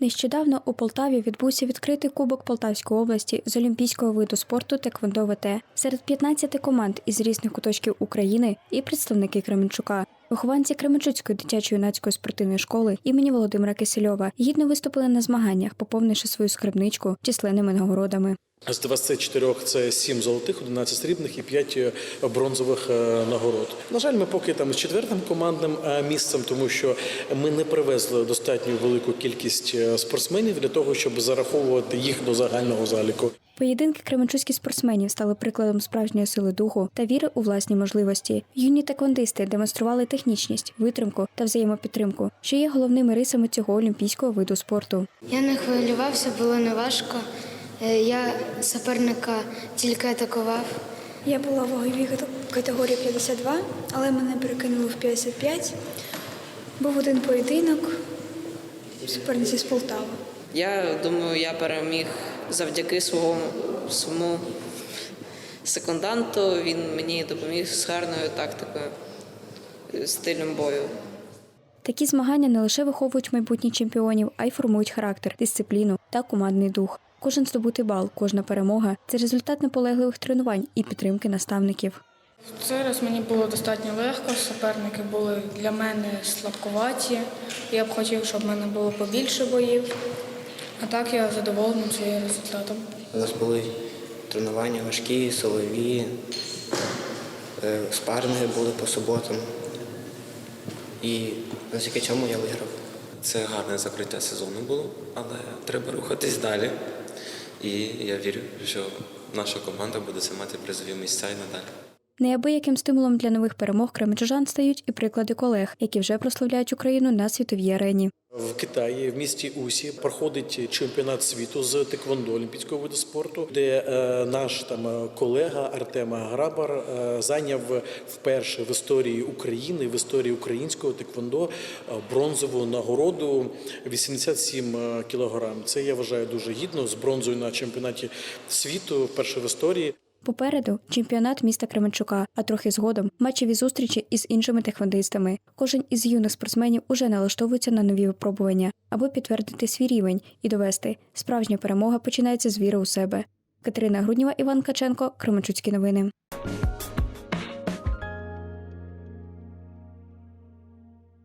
Нещодавно у Полтаві відбувся відкритий кубок Полтавської області з олімпійського виду спорту Теквондо ВТ. Серед 15 команд із різних куточків України і представники Кременчука. Вихованці Кременчуцької дитячо-юнацької спортивної школи імені Володимира Кисельова гідно виступили на змаганнях, поповнивши свою скарбничку численними нагородами. З 24 це 7 золотих, 11 срібних і 5 бронзових е, нагород. На жаль, ми поки там з четвертим командним е, місцем, тому що ми не привезли достатньо велику кількість е, спортсменів для того, щоб зараховувати їх до загального заліку. Поєдинки кременчуцьких спортсменів стали прикладом справжньої сили духу та віри у власні можливості. Юні таквондисти демонстрували технічність, витримку та взаємопідтримку, що є головними рисами цього олімпійського виду спорту. Я не хвилювався, було не важко. Е, Я суперника тільки атакував. Я була в ваговій категорії 52, але мене перекинули в 55. Був один поєдинок суперниці з Полтави. Я думаю, я переміг завдяки своєму секунданту. Він мені допоміг з гарною тактикою, стилем бою. Такі змагання не лише виховують майбутніх чемпіонів, а й формують характер, дисципліну та командний дух. Кожен здобутий бал, кожна перемога це результат наполегливих тренувань і підтримки наставників. Зараз мені було достатньо легко, суперники були для мене слабкуваті. Я б хотів, щоб в мене було побільше боїв. А так я задоволений своїм результатом. У нас були тренування важкі, силові, е, спарринги були по суботам. І завдяки чому я виграв. Це гарне закриття сезону було, але треба рухатись далі. І я вірю, що наша команда буде займати призові місця і надалі. Неабияким стимулом для нових перемог кременчужан стають і приклади колег, які вже прославляють Україну на світовій арені. В Китаї в місті Усі проходить чемпіонат світу з теквондо олімпійського виду спорту, де е, наш там е, колега Артем Грабар е, зайняв вперше в історії України, в історії українського теквондо е, бронзову нагороду 87 кілограм. Це я вважаю дуже гідно з бронзою на чемпіонаті світу вперше в історії. Попереду чемпіонат міста Кременчука, а трохи згодом матчеві зустрічі із іншими тихвандистами. Кожен із юних спортсменів уже налаштовується на нові випробування, аби підтвердити свій рівень і довести справжня перемога починається з віри у себе. Катерина Грудніва, Іван Каченко, Кременчуцькі новини.